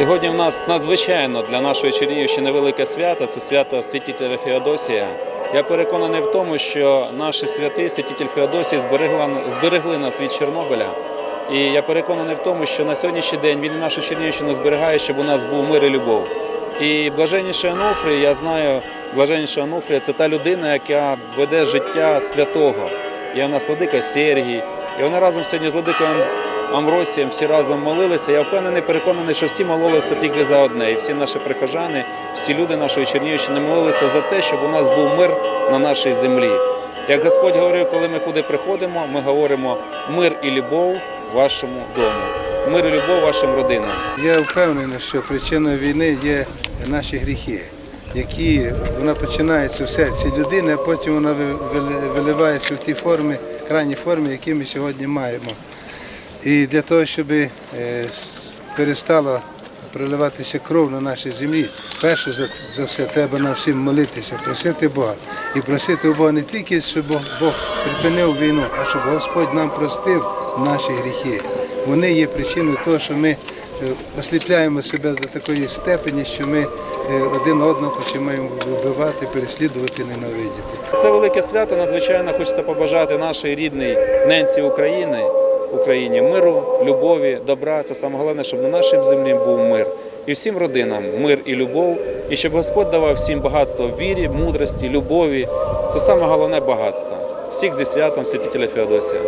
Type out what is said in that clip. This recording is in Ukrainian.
Сьогодні в нас надзвичайно для нашої Чернігівщини велике свято це свято святителя Феодосія. Я переконаний в тому, що наші святи, святитель Феодосій, зберегли нас від Чорнобиля. І я переконаний в тому, що на сьогоднішній день він нашу Чернігівщину зберігає, щоб у нас був мир і любов. І блаженніший Ануфрій, я знаю, блаженніший Ануфрій – це та людина, яка веде життя святого. Є в нас владика Сергій, і вони разом сьогодні з владикою Амросієм всі разом молилися. Я впевнений, переконаний, що всі молилися тільки за одне. І всі наші прихожани, всі люди нашої Чернігівщини молилися за те, щоб у нас був мир на нашій землі. Як Господь говорив, коли ми куди приходимо, ми говоримо мир і любов вашому дому, мир і любов вашим родинам. Я впевнений, що причиною війни є наші гріхи, які вона починається в серці людини, а потім вона виливається в ті форми, крайні форми, які ми сьогодні маємо. І для того, щоб е, перестала проливатися кров на нашій землі, перше за, все треба нам всім молитися, просити Бога. І просити у Бога не тільки, щоб Бог, Бог припинив війну, а щоб Господь нам простив наші гріхи. Вони є причиною того, що ми е, осліпляємо себе до такої степені, що ми е, один одного починаємо вбивати, переслідувати, ненавидіти. Це велике свято. Надзвичайно хочеться побажати нашій рідній ненці України, Україні миру, любові, добра. Це саме головне, щоб на нашій землі був мир. І всім родинам мир і любов, і щоб Господь давав всім багатство вірі, мудрості, любові. Це саме головне багатство. Всіх зі святом святителя Феодосія.